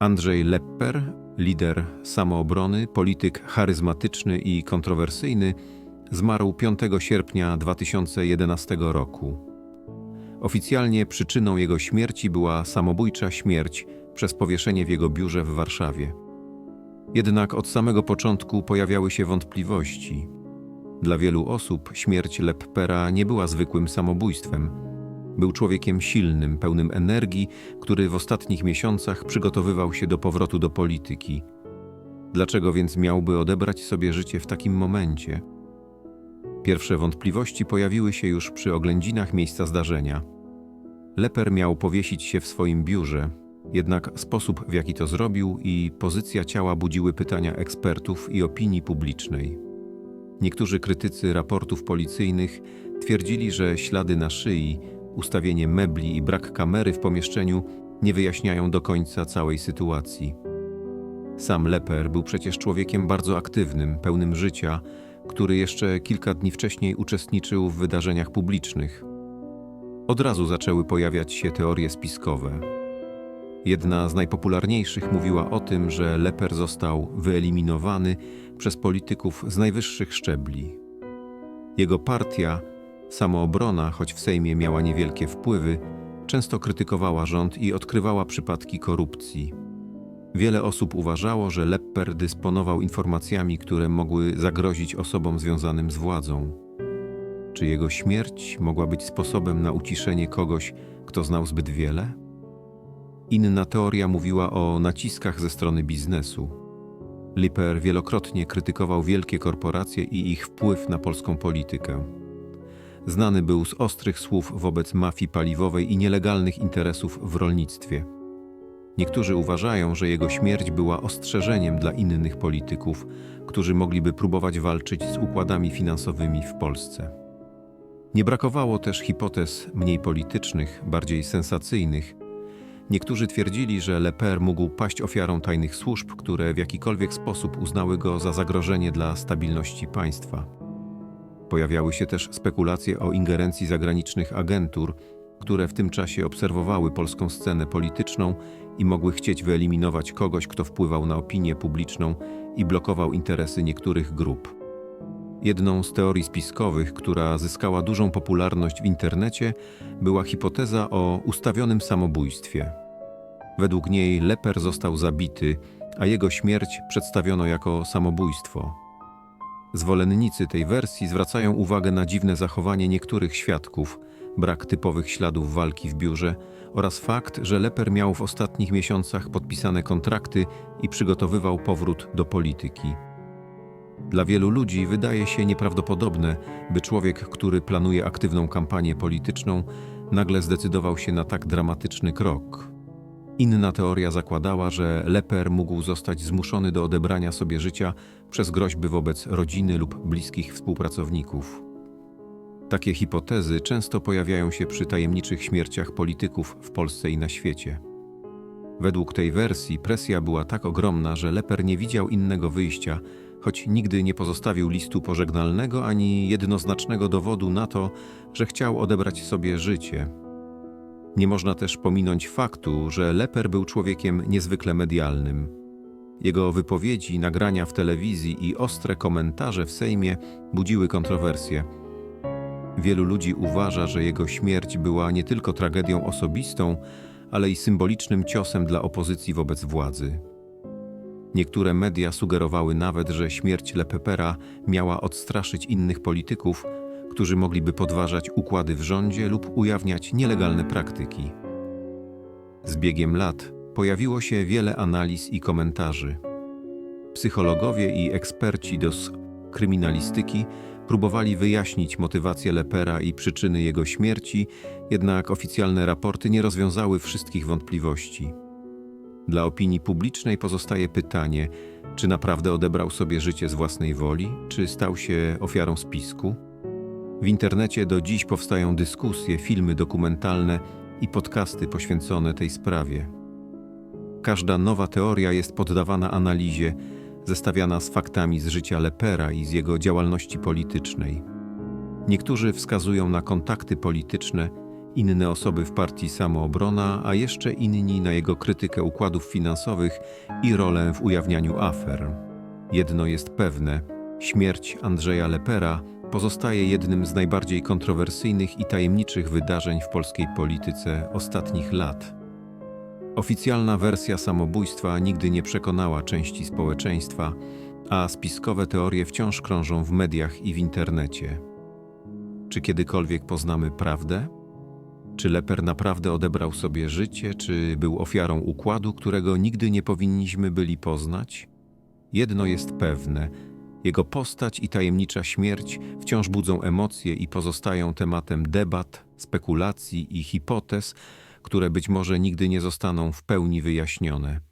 Andrzej Lepper, lider samoobrony, polityk charyzmatyczny i kontrowersyjny, zmarł 5 sierpnia 2011 roku. Oficjalnie przyczyną jego śmierci była samobójcza śmierć przez powieszenie w jego biurze w Warszawie. Jednak od samego początku pojawiały się wątpliwości. Dla wielu osób śmierć Leppera nie była zwykłym samobójstwem. Był człowiekiem silnym, pełnym energii, który w ostatnich miesiącach przygotowywał się do powrotu do polityki. Dlaczego więc miałby odebrać sobie życie w takim momencie? Pierwsze wątpliwości pojawiły się już przy oględzinach miejsca zdarzenia. Leper miał powiesić się w swoim biurze, jednak sposób w jaki to zrobił i pozycja ciała budziły pytania ekspertów i opinii publicznej. Niektórzy krytycy raportów policyjnych twierdzili, że ślady na szyi, ustawienie mebli i brak kamery w pomieszczeniu nie wyjaśniają do końca całej sytuacji. Sam Leper był przecież człowiekiem bardzo aktywnym, pełnym życia, który jeszcze kilka dni wcześniej uczestniczył w wydarzeniach publicznych. Od razu zaczęły pojawiać się teorie spiskowe. Jedna z najpopularniejszych mówiła o tym, że Leper został wyeliminowany przez polityków z najwyższych szczebli. Jego partia, samoobrona, choć w Sejmie miała niewielkie wpływy, często krytykowała rząd i odkrywała przypadki korupcji. Wiele osób uważało, że Lepper dysponował informacjami, które mogły zagrozić osobom związanym z władzą. Czy jego śmierć mogła być sposobem na uciszenie kogoś, kto znał zbyt wiele? Inna teoria mówiła o naciskach ze strony biznesu. Lipper wielokrotnie krytykował wielkie korporacje i ich wpływ na polską politykę. Znany był z ostrych słów wobec mafii paliwowej i nielegalnych interesów w rolnictwie. Niektórzy uważają, że jego śmierć była ostrzeżeniem dla innych polityków, którzy mogliby próbować walczyć z układami finansowymi w Polsce. Nie brakowało też hipotez mniej politycznych, bardziej sensacyjnych. Niektórzy twierdzili, że Leper mógł paść ofiarą tajnych służb, które w jakikolwiek sposób uznały go za zagrożenie dla stabilności państwa. Pojawiały się też spekulacje o ingerencji zagranicznych agentur, które w tym czasie obserwowały polską scenę polityczną i mogły chcieć wyeliminować kogoś, kto wpływał na opinię publiczną i blokował interesy niektórych grup. Jedną z teorii spiskowych, która zyskała dużą popularność w internecie, była hipoteza o ustawionym samobójstwie. Według niej Leper został zabity, a jego śmierć przedstawiono jako samobójstwo. Zwolennicy tej wersji zwracają uwagę na dziwne zachowanie niektórych świadków, brak typowych śladów walki w biurze oraz fakt, że Leper miał w ostatnich miesiącach podpisane kontrakty i przygotowywał powrót do polityki. Dla wielu ludzi wydaje się nieprawdopodobne, by człowiek, który planuje aktywną kampanię polityczną, nagle zdecydował się na tak dramatyczny krok. Inna teoria zakładała, że Leper mógł zostać zmuszony do odebrania sobie życia przez groźby wobec rodziny lub bliskich współpracowników. Takie hipotezy często pojawiają się przy tajemniczych śmierciach polityków w Polsce i na świecie. Według tej wersji presja była tak ogromna, że Leper nie widział innego wyjścia, choć nigdy nie pozostawił listu pożegnalnego ani jednoznacznego dowodu na to, że chciał odebrać sobie życie. Nie można też pominąć faktu, że Leper był człowiekiem niezwykle medialnym. Jego wypowiedzi, nagrania w telewizji i ostre komentarze w Sejmie budziły kontrowersje. Wielu ludzi uważa, że jego śmierć była nie tylko tragedią osobistą, ale i symbolicznym ciosem dla opozycji wobec władzy. Niektóre media sugerowały nawet, że śmierć Lepepera miała odstraszyć innych polityków, którzy mogliby podważać układy w rządzie lub ujawniać nielegalne praktyki. Z biegiem lat pojawiło się wiele analiz i komentarzy. Psychologowie i eksperci do kryminalistyki próbowali wyjaśnić motywację Lepera i przyczyny jego śmierci, jednak oficjalne raporty nie rozwiązały wszystkich wątpliwości. Dla opinii publicznej pozostaje pytanie, czy naprawdę odebrał sobie życie z własnej woli, czy stał się ofiarą spisku? W internecie do dziś powstają dyskusje, filmy dokumentalne i podcasty poświęcone tej sprawie. Każda nowa teoria jest poddawana analizie, zestawiana z faktami z życia Lepera i z jego działalności politycznej. Niektórzy wskazują na kontakty polityczne, inne osoby w partii Samoobrona, a jeszcze inni na jego krytykę układów finansowych i rolę w ujawnianiu afer. Jedno jest pewne: śmierć Andrzeja Lepera pozostaje jednym z najbardziej kontrowersyjnych i tajemniczych wydarzeń w polskiej polityce ostatnich lat. Oficjalna wersja samobójstwa nigdy nie przekonała części społeczeństwa, a spiskowe teorie wciąż krążą w mediach i w internecie. Czy kiedykolwiek poznamy prawdę? Czy Leper naprawdę odebrał sobie życie, czy był ofiarą układu, którego nigdy nie powinniśmy byli poznać? Jedno jest pewne: jego postać i tajemnicza śmierć wciąż budzą emocje i pozostają tematem debat, spekulacji i hipotez, które być może nigdy nie zostaną w pełni wyjaśnione.